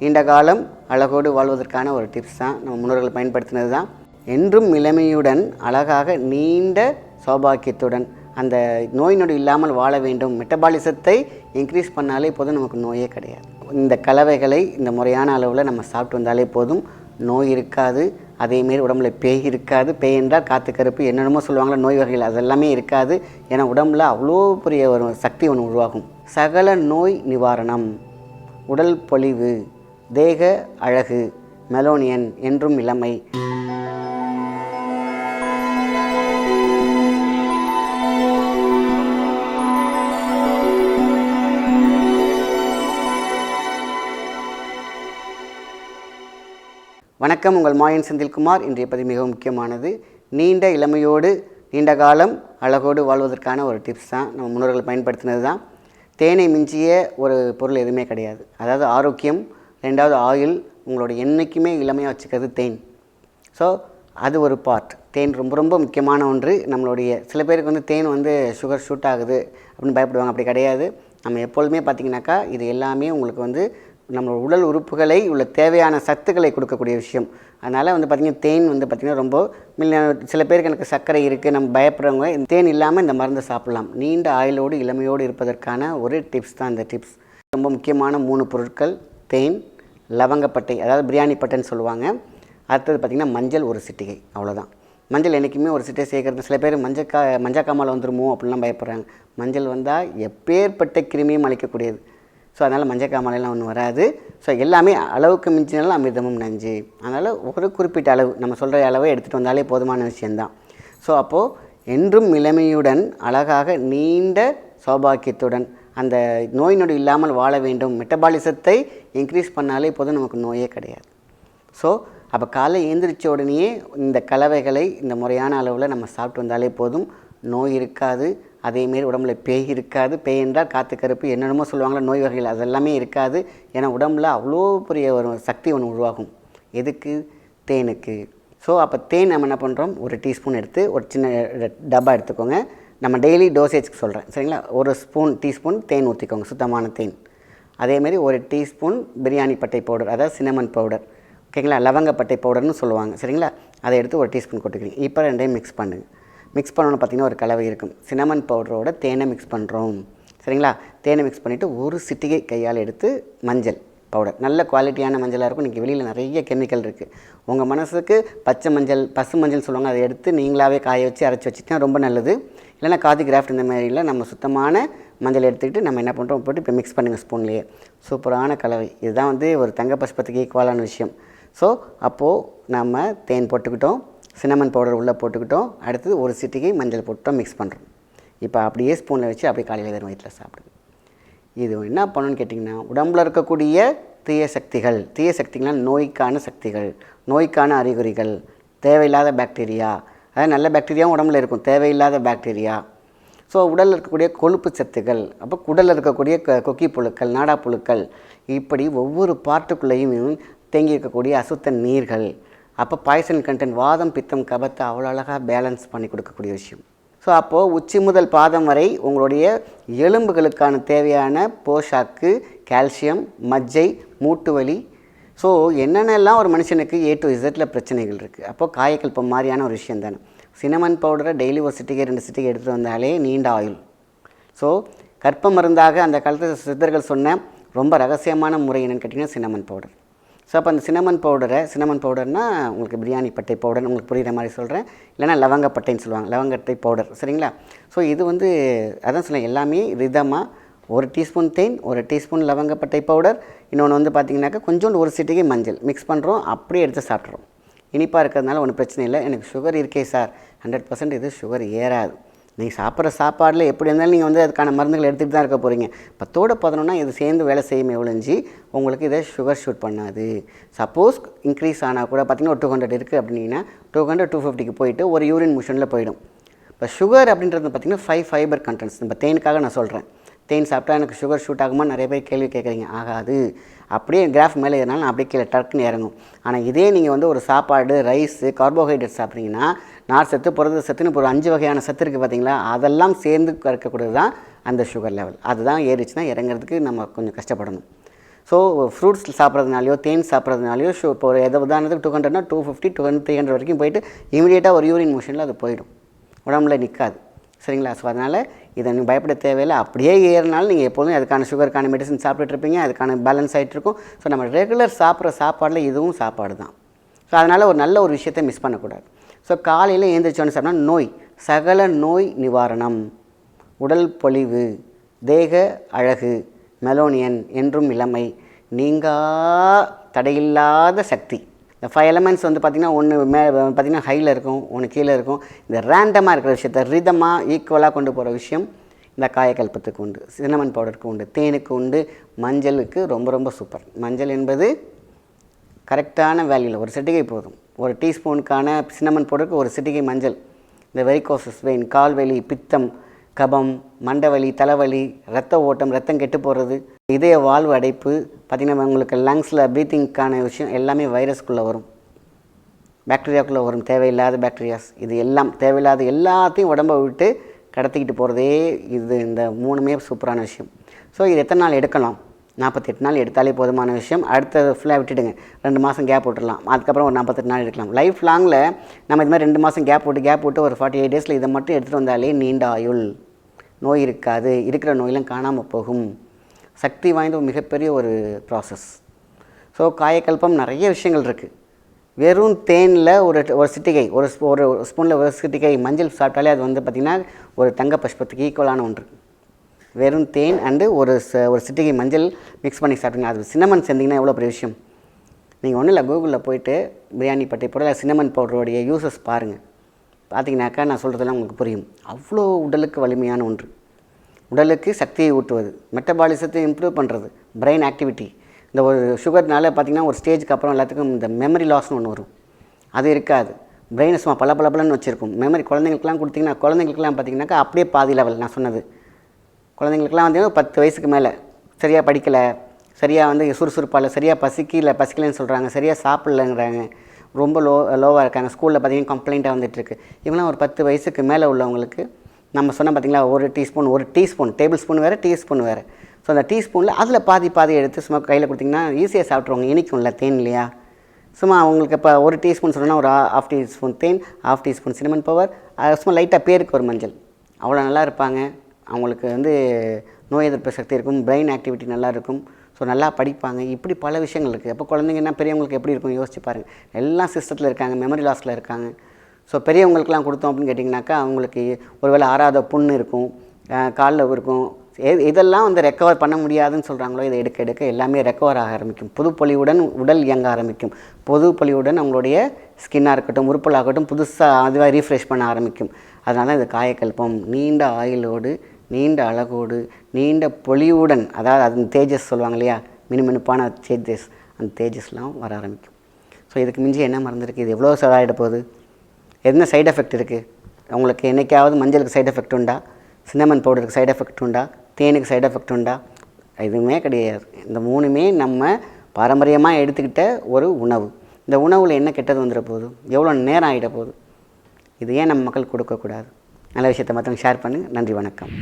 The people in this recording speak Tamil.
நீண்ட காலம் அழகோடு வாழ்வதற்கான ஒரு டிப்ஸ் தான் நம்ம முன்னோர்கள் பயன்படுத்தினது தான். என்றும் இளமையுடன் அழகாக நீண்ட சௌபாக்கியத்துடன் அந்த நோய் நொடி இல்லாமல் வாழ வேண்டும். மெட்டபாலிசத்தை இன்க்ரீஸ் பண்ணாலே போதும் நமக்கு நோயே கிடையாது. இந்த கலவைகளை இந்த முறையான அளவில் நம்ம சாப்பிட்டு வந்தாலே போதும். நோய் இருக்காது அதேமாரி உடம்புல பேய் இருக்காது. பேய் என்றால் காற்று கருப்பு என்னென்னமோ சொல்லுவாங்களோ நோய் வகைகள் அதெல்லாமே இருக்காது. ஏன்னா உடம்புல அவ்வளோ பெரிய ஒரு சக்தி ஒன்று உருவாகும். சகல நோய் நிவாரணம். உடல் பொலிவு. தேக அழகு மெலோனியன் என்றும் இளமை வணக்கம் உங்கள் மாயன் செந்தில்குமார். இன்றைய பதிவு மிகவும் முக்கியமானது. நீண்ட இளமையோடு நீண்ட காலம் அழகோடு வாழ்வதற்கான ஒரு டிப்ஸ் தான். நம்ம முன்னோர்கள் பயன்படுத்தினது தான் தேனை மிஞ்சிய ஒரு பொருள் எதுவுமே கிடையாது. அதாவது ஆரோக்கியம் ரெண்டாவது ஆயில் உங்களோட என்றைக்குமே இளமையாக வச்சுக்கிறது தேன். ஸோ அது ஒரு பார்ட் தேன் ரொம்ப ரொம்ப முக்கியமான ஒன்று. நம்மளுடைய சில பேருக்கு வந்து தேன் வந்து சுகர் ஷூட் ஆகுது அப்படின்னு பயப்படுவாங்க. அப்படி கிடையாது. நம்ம எப்பொழுதுமே பார்த்தீங்கன்னாக்கா இது எல்லாமே உங்களுக்கு வந்து நம்மளோட உடல் உறுப்புகளை உள்ள தேவையான சத்துக்களை கொடுக்கக்கூடிய விஷயம். அதனால் வந்து பார்த்திங்கன்னா தேன் வந்து பார்த்திங்கன்னா ரொம்ப மில்ல சில பேருக்கு எனக்கு சர்க்கரை இருக்குது நம்ம பயப்படுறவங்க தேன் இல்லாமல் இந்த மருந்தை சாப்பிட்லாம். நீண்ட ஆயிலோடு இளமையோடு இருப்பதற்கான ஒரு டிப்ஸ் தான் இந்த டிப்ஸ் ரொம்ப முக்கியமான மூணு பொருட்கள் தேன் லவங்கப்பட்டை அதாவது பிரியாணி பட்டைன்னு சொல்லுவாங்க. அடுத்தது பார்த்திங்கன்னா மஞ்சள் ஒரு சிட்டிகை அவ்வளோதான் மஞ்சள் என்றைக்குமே ஒரு சிட்டை சேர்க்கறது சில பேர் மஞ்சள் கா மஞ்சள் காமால் வந்துருமோ அப்படிலாம் பயப்படுறாங்க. மஞ்சள் வந்தால் எப்பேற்பட்ட கிருமியும் அழிக்கக்கூடியது ஸோ அதனால் மஞ்சள் காமாலையெல்லாம் ஒன்றும் வராது. ஸோ எல்லாமே அளவுக்கு மிஞ்சினாலும் அமிர்தமும் நஞ்சு. அதனால் ஒரு குறிப்பிட்ட அளவு நம்ம சொல்கிற அளவை எடுத்துகிட்டு வந்தாலே போதுமான விஷயந்தான் ஸோ அப்போது என்றும் இளமையுடன் அழகாக நீண்ட சௌபாக்கியத்துடன் அந்த நோய் நொடி இல்லாமல் வாழ வேண்டும். மெட்டபாலிசத்தை இன்க்ரீஸ் பண்ணாலே போதும் நமக்கு நோயே கிடையாது. ஸோ அப்போ காலை எழுந்திரிச்ச உடனேயே இந்த கலவைகளை இந்த முறையான அளவில் நம்ம சாப்பிட்டு வந்தாலே போதும். நோய் இருக்காது. அதேமாரி உடம்புல பேய் இருக்காது. பேய் என்றால் காத்து கருப்பு என்னென்னமோ சொல்லுவாங்களோ நோய் வகைகள் அதெல்லாமே இருக்காது. ஏன்னா உடம்புல அவ்வளோ பெரிய ஒரு சக்தி ஒன்று உருவாகும். எதுக்கு? தேனுக்கு. ஸோ அப்போ தேன் நம்ம என்ன பண்ணுறோம் ஒரு டீஸ்பூன் எடுத்து ஒரு சின்ன டப்பா எடுத்துக்கோங்க. நம்ம டெய்லி டோசேஜ்க்கு சொல்கிறேன் சரிங்களா? ஒரு ஸ்பூன் டீஸ்பூன் தேன் ஊற்றிக்கோங்க சுத்தமான தேன். அதேமாரி ஒரு டீஸ்பூன் பிரியாணி பட்டை பவுடர் அதாவது சினமன் பவுடர் ஓகேங்களா? லவங்கப்பட்டை பவுடர்னு சொல்லுவாங்க சரிங்களா? அதை எடுத்து ஒரு டீஸ்பூன் கொட்டுக்கிறீங்க இப்போ ரெண்டையும் மிக்ஸ் பண்ணுங்கள் மிக்ஸ் பண்ணணும்னு பார்த்தீங்கன்னா ஒரு கலவை இருக்கும். சினமன் பவுடரோட தேனை மிக்ஸ் பண்ணுறோம் சரிங்களா? தேனை மிக்ஸ் பண்ணிவிட்டு ஒரு சிட்டிகை கையால் எடுத்து மஞ்சள் பவுடர் நல்ல குவாலிட்டியான மஞ்சளாக இருக்கும். இன்றைக்கி வெளியில் நிறைய கெமிக்கல் இருக்குது உங்கள் மனசுக்கு பச்சை மஞ்சள் பசு மஞ்சள் சொல்லுவாங்க அதை எடுத்து நீங்களாகவே காய வச்சு அரைச்சி வச்சுட்டா ரொம்ப நல்லது. இல்லைனா காதி கிராஃப்ட் இந்த மாதிரிலாம் நம்ம சுத்தமான மஞ்சள் எடுத்துக்கிட்டு நம்ம என்ன பண்ணுறோம் போட்டு இப்போ மிக்ஸ் பண்ணுங்கள் ஸ்பூன்லேயே சூப்பரான கலவை. இதுதான் வந்து ஒரு தங்க பசுபத்துக்கு ஈக்குவலான விஷயம். ஸோ அப்போது நம்ம தேன் போட்டுக்கிட்டோம் சினமன் பவுடர் உள்ளே போட்டுக்கிட்டோம் அடுத்தது ஒரு சிட்டிகை மஞ்சள் போட்டோம் மிக்ஸ் பண்ணுறோம் இப்போ அப்படியே ஸ்பூனில் வச்சு அப்படியே காலையில் வெறும் வயிற்றில் சாப்பிடுங்க. இது என்ன பண்ணணும்னு கேட்டிங்கன்னா உடம்புல இருக்கக்கூடிய தீய சக்திகள் தீய சக்திகள்னால் நோய்க்கான சக்திகள் நோய்க்கான அறிகுறிகள் தேவையில்லாத பாக்டீரியா அதாவது நல்ல பாக்டீரியாவும் உடம்புல இருக்கும். தேவையில்லாத பாக்டீரியா ஸோ உடலில் இருக்கக்கூடிய கொழுப்பு சத்துக்கள் அப்போ குடலில் இருக்கக்கூடிய க கொக்கி புழுக்கள் நாடா புழுக்கள் இப்படி ஒவ்வொரு பார்ட்டுக்குள்ளேயும் தேங்கி இருக்கக்கூடிய அசுத்த நீர்கள் அப்போ பாய்சன் கண்டென்ட் வாதம் பித்தம் கபத்தை அவ்வளோ அழகாக பேலன்ஸ் பண்ணி கொடுக்கக்கூடிய விஷயம். ஸோ அப்போது உச்சி முதல் பாதம் வரை உங்களுடைய எலும்புகளுக்கான தேவையான போஷாக்கு கால்சியம் மஜ்ஜை மூட்டு வலி ஸோ என்னென்னலாம் ஒரு மனுஷனுக்கு ஏ டு இசட்டில் பிரச்சனைகள் இருக்குது அப்போது காயக்கல்பம் மாதிரியான ஒரு விஷயம் தானே. சினமன் பவுடரை டெய்லி ஒரு சிட்டிகை ரெண்டு சிட்டிகை எடுத்துகிட்டு வந்தாலே நீண்ட ஆயுள். ஸோ கற்ப மருந்தாக அந்த காலத்தில் சித்தர்கள் சொன்ன ரொம்ப ரகசியமான முறை என்னென்னு கேட்டிங்கன்னா சினமன் பவுடர் ஸோ அப்போ அந்த சினமன் பவுடரை சினமன் பவுடர்னால் உங்களுக்கு பிரியாணி பட்டை பவுடர் உங்களுக்கு புரிகிற மாதிரி சொல்கிறேன் இல்லைனா லவங்கப்பட்டைன்னு சொல்லுவாங்க லவங்கட்டை பவுடர் சரிங்களா? ஸோ இது வந்து அதான் சொல்ல எல்லாமே ரிதமாக ஒரு டீஸ்பூன் தேன் ஒரு டீஸ்பூன் லவங்கப்பட்டை பவுடர் இன்னொன்று வந்து பார்த்திங்கனாக்கா கொஞ்சோண்டு ஒரு சிட்டிகை மஞ்சள் மிக்ஸ் பண்ணுறோம் அப்படியே எடுத்து சாப்பிட்றோம் இனிப்பாக இருக்கிறதுனால ஒன்றும் பிரச்சனை இல்லை. எனக்கு சுகர் இருக்கே சார் ஹண்ட்ரட் பர்சன்ட் இது சுகர் ஏறாது. நீங்கள் சாப்பிட்ற சாப்பாடில் எப்படி இருந்தாலும் நீங்கள் வந்து அதுக்கான மருந்துகள் எடுத்துகிட்டு தான் இருக்க போகிறீங்க பத்தோட பதினொன்னா இது சேர்ந்து வேலை செய்யும் எவ்வளோஞ்சி உங்களுக்கு இதை சுகர் ஷூட் பண்ணாது. சப்போஸ் இன்க்ரீஸ் ஆனால் கூட பார்த்திங்கன்னா ஒரு டூ ஹண்ட்ரட் இருக்குது அப்படின்னா டூ ஹண்ட்ரட் டூ ஃபிஃப்டிக்கு போயிட்டு ஒரு யூரின் மிஷனில் போயிடும். இப்போ சுகர் அப்படின்றது பார்த்திங்கன்னா ஃபைவ் ஃபைபர் கண்டென்ட்ஸ் இப்போ தேனுக்காக நான் சொல்கிறேன் தேன் சாப்பிட்டா எனக்கு சுகர் ஷூட் ஆகுமா? நிறைய பேர் கேள்வி கேட்குறீங்க. ஆகாது. அப்படியே கிராஃப் மேலே ஏறினாலும் நான் அப்படியே கீழே டக்குன்னு இறங்கும். ஆனால் இதே நீங்கள் வந்து ஒரு சாப்பாடு ரைஸு கார்போஹைட்ரேட் சாப்பிட்றீங்கன்னா நார் சத்து புரத சத்துன்னு இப்போ ஒரு அஞ்சு வகையான சத்து இருக்குது பார்த்தீங்களா? அதெல்லாம் சேர்ந்து கறக்கக்கூடியது தான் அந்த சுகர் லெவல் அதுதான் ஏறிச்சுன்னா இறங்குறதுக்கு நம்ம கொஞ்சம் கஷ்டப்படணும். ஸோ ஃப்ரூட்ஸ் சாப்பிட்றதுனாலையோ தேன் சாப்பிட்றதுனாலையோ ஷோ இப்போ ஒரு எதை உதாரணத்துக்கு two ஹண்ட்ரட்னா two fifty two hundred three hundred வரைக்கும் போயிட்டு இமீடியட்டாக ஒரு யூரின் மோஷனில் அது போயிடும். உடம்புல நிற்காது சரிங்களா? ஸோ அதனால் இதை நீங்கள் பயப்பட தேவையில்லை. அப்படியே ஏறினாலும் நீங்கள் எப்போதும் அதுக்கான சுகருக்கான மெடிசன் சாப்பிட்டுட்டு இருப்பீங்க. அதுக்கான பேலன்ஸ் ஆகிட்டு இருக்கும். ஸோ நம்ம ரெகுலர் சாப்பிட்ற சாப்பாடில் இதுவும் சாப்பாடு தான். ஸோ அதனால் ஒரு நல்ல ஒரு விஷயத்தை மிஸ் பண்ணக்கூடாது. ஸோ காலையில் எழுந்திரிச்சோன்னு சொன்னால் நோய் சகல நோய் நிவாரணம். உடல் பொலிவு தேக அழகு மெலோனியன் என்றும் இளமை நீங்கா தடையில்லாத சக்தி. இந்த ஃபைவ் எலமெண்ட்ஸ் வந்து பார்த்திங்கன்னா ஒன்று மே பார்த்திங்கன்னா ஹையில் இருக்கும் ஒன்று கீழே இருக்கும். இந்த ரேண்டமாக இருக்கிற விஷயத்த ரிதமாக ஈக்குவலாக கொண்டு போகிற விஷயம் இந்த காயக்கல்பத்துக்கு உண்டு. சின்னமன் பவுடருக்கு உண்டு தேனுக்கு உண்டு மஞ்சளுக்கு ரொம்ப ரொம்ப சூப்பர் மஞ்சள் என்பது கரெக்டான வேல்யூவில் ஒரு சிட்டிகை போதும். ஒரு டீஸ்பூனுக்கான சின்னமன் பவுடருக்கு ஒரு சிட்டிகை மஞ்சள். இந்த வெரிகோசஸ் வெயின் கால்வலி பித்தம் கபம் மண்டவலி தலைவலி ரத்த ஓட்டம் ரத்தம் கெட்டு போகிறது இதய வாழ்வு அடைப்பு பார்த்திங்கன்னா உங்களுக்கு லங்ஸில் ப்ரீத்திங்க்கான விஷயம் எல்லாமே வைரஸ்க்குள்ளே வரும். பாக்டீரியாக்குள்ளே வரும். தேவையில்லாத பேக்டீரியாஸ் இது எல்லாம் தேவையில்லாத எல்லாத்தையும் உடம்பை விட்டு கடத்திக்கிட்டு போகிறதே இது. இந்த மூணுமே சூப்பரான விஷயம். ஸோ இது எத்தனை நாள் எடுக்கலாம்? நாற்பத்தெட்டு நாள் எடுத்தாலே போதுமான விஷயம். அடுத்த ஃபுல்லாக விட்டுடுங்க. ரெண்டு மாதம் கேப் விட்டுடலாம். அதுக்கப்புறம் ஒரு நாற்பத்தெட்டு நாள் எடுக்கலாம். லைஃப் லாங்கில் நம்ம இது மாதிரி ரெண்டு மாதம் கேப் விட்டு கேப் விட்டு ஒரு ஃபார்ட்டி எயிட் டேஸில் இதை மட்டும் எடுத்துகிட்டு வந்தாலே நீண்ட ஆயுள். நோய் இருக்காது இருக்கிற நோயெல்லாம் காணாமல் போகும். சக்தி வாய்ந்த ஒரு மிகப்பெரிய ஒரு ப்ராசஸ் ஸோ காயக்கல்பம் நிறைய விஷயங்கள் இருக்குது வெறும் தேனில் ஒரு ஒரு சிட்டிகை ஒரு ஒரு ஸ்பூனில் ஒரு சிட்டிகை மஞ்சள் சாப்பிட்டாலே அது வந்து பார்த்திங்கன்னா ஒரு தங்க பஷ்பத்துக்கு ஈக்குவலான ஒன்று. வெறும் தேன் அண்டு ஒரு ச ஒரு சிட்டிகை மஞ்சள் மிக்ஸ் பண்ணி சாப்பிட்டீங்க அது சின்னமன் சேர்ந்திங்கன்னா எவ்வளோ பெரிய விஷயம்? நீங்கள் ஒன்றும் இல்லை கூகுளில் போயிட்டு பிரியாணி பட்டை போட சின்னமன் பவுடருடைய யூசஸ் பாருங்கள் பார்த்தீங்கன்னாக்கா நான் சொல்கிறதெல்லாம் உங்களுக்கு புரியும். அவ்வளோ உடலுக்கு வலிமையான ஒன்று. உடலுக்கு சக்தியை ஊட்டுவது மெட்டபாலிசத்தை இம்ப்ரூவ் பண்ணுறது பிரெயின் ஆக்டிவிட்டி இந்த ஒரு சுகர்னால பார்த்திங்கன்னா ஒரு ஸ்டேஜுக்கு அப்புறம் எல்லாத்துக்கும் இந்த மெமரி லாஸ்னு ஒன்று வரும். அது இருக்காது. பிரெயினை சும்மா பல பல வச்சுருக்கும். மெமரி குழந்தைங்களுக்குலாம் கொடுத்தீங்கன்னா குழந்தைங்களுக்குலாம் பார்த்தீங்கன்னாக்கா அப்படியே பாதி லெவல் நான் சொன்னது. குழந்தைங்களுக்குலாம் வந்து பத்து வயசுக்கு மேலே சரியாக படிக்கலை சரியாக வந்து சுறுசுறுப்பாக இல்லை சரியாக பசிக்கல பசிக்கலைன்னு சொல்கிறாங்க சரியாக சாப்பிட்லங்கிறாங்க. ரொம்ப லோ லோவாக இருக்காங்க. ஸ்கூலில் பார்த்திங்கன்னா கம்ப்ளைண்ட்டாக வந்துட்டுருக்கு. இவங்களாம் ஒரு பத்து வயசுக்கு மேலே உள்ளவங்களுக்கு நம்ம சொன்னால் பார்த்தீங்களா ஒரு டீஸ்பூன் ஒரு டீஸ்பூன் டேபிள் ஸ்பூன் வேறு டீஸ்பூன் வேறு. ஸோ அந்த டீஸ்பூனில் அதில் பாதி பாதி எடுத்து சும்மா கையில் கொடுத்தீங்கன்னா ஈஸியாக சாப்பிட்ருவாங்க இனிக்கும்ல தேன் இல்லையா? சும்மா அவங்களுக்கு இப்போ ஒரு டீஸ்பூன் சொன்னால் ஒரு ஆஃப் டீஸ்பூன் தேன் ஆஃப் டீஸ்பூன் சினமன் பவர் சும்மா லைட்டாக பேருக்கு ஒரு மஞ்சள். அவ்வளோ நல்லா இருப்பாங்க. அவங்களுக்கு வந்து நோய் எதிர்ப்பு சக்தி இருக்கும் பிரெயின் ஆக்டிவிட்டி நல்லா இருக்கும். ஸோ நல்லா படிப்பாங்க. இப்படி பல விஷயங்கள் இருக்குது அப்போ குழந்தைங்கன்னா பெரியவங்களுக்கு எப்படி இருக்கும் யோசிச்சு பாருங்கள் எல்லாம் சிஸ்டத்தில் இருக்காங்க மெமரி லாஸில் இருக்காங்க. ஸோ பெரியவங்களுக்குலாம் கொடுத்தோம் அப்படின்னு கேட்டிங்கனாக்கா அவங்களுக்கு ஒருவேளை ஆறாத புண்ணு இருக்கும் காலில் இருக்கும் எ- இதெல்லாம் வந்து ரெக்கவர் பண்ண முடியாதுன்னு சொல்கிறாங்களோ இதை எடுக்க எடுக்க எல்லாமே ரெக்கவர் ஆக ஆரம்பிக்கும். புதுப்பொலிவுடன் உடல் இயங்க ஆரம்பிக்கும். புது பொலிவுடன் அவங்களுடைய ஸ்கின்னாக இருக்கட்டும் உறுப்பலாகட்டும் புதுசாக அதுவாக ரீஃப்ரெஷ் பண்ண ஆரம்பிக்கும். அதனால தான் இது காயக்கல்பம். நீண்ட ஆயுளோடு நீண்ட அழகோடு நீண்ட பொலிவுடன் அதாவது அது தேஜஸ் சொல்லுவாங்க இல்லையா மினுமினுப்பான தேஜஸ் அந்த தேஜஸ்லாம் வர ஆரம்பிக்கும். ஸோ இதுக்கு மிஞ்சி என்ன மறந்துருக்கு இது எவ்வளோ செலவாயிட போகுது? என்ன சைடு எஃபெக்ட் இருக்குது உங்களுக்கு என்னைக்காவது மஞ்சளுக்கு சைடு எஃபெக்ட் உண்டா? சின்னமன் பவுடருக்கு சைடு எஃபெக்ட் உண்டா? தேனுக்கு சைடு எஃபெக்ட் உண்டா? எதுவுமே கிடையாது. இந்த மூணுமே நம்ம பாரம்பரியமாக எடுத்துக்கிட்ட ஒரு உணவு. இந்த உணவில் என்ன கெட்டது வந்துட போகுது? எவ்வளோ நேரம் ஆகிட போகுது? இது ஏன் நம்ம மக்கள் கொடுக்கக்கூடாது. நல்ல விஷயத்தை மற்றவங்க ஷேர் பண்ணுங்கள் நன்றி வணக்கம்.